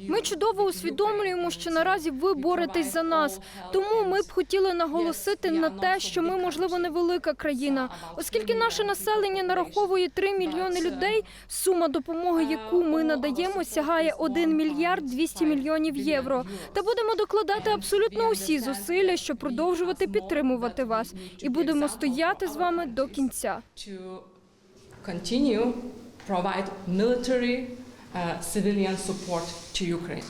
Ми чудово усвідомлюємо, що наразі ви боретесь за нас. Тому ми б хотіли наголосити на те, що ми, можливо, невелика країна, оскільки наше населення нараховує 3 мільйони людей. Сума допомоги, яку ми надаємо, сягає 1 мільярд 200 мільйонів євро. Та будемо докладати абсолютно усі зусилля, щоб продовжувати підтримувати вас, і будемо стояти з вами до кінця. continue provide military Uh, civilian support to Ukraine.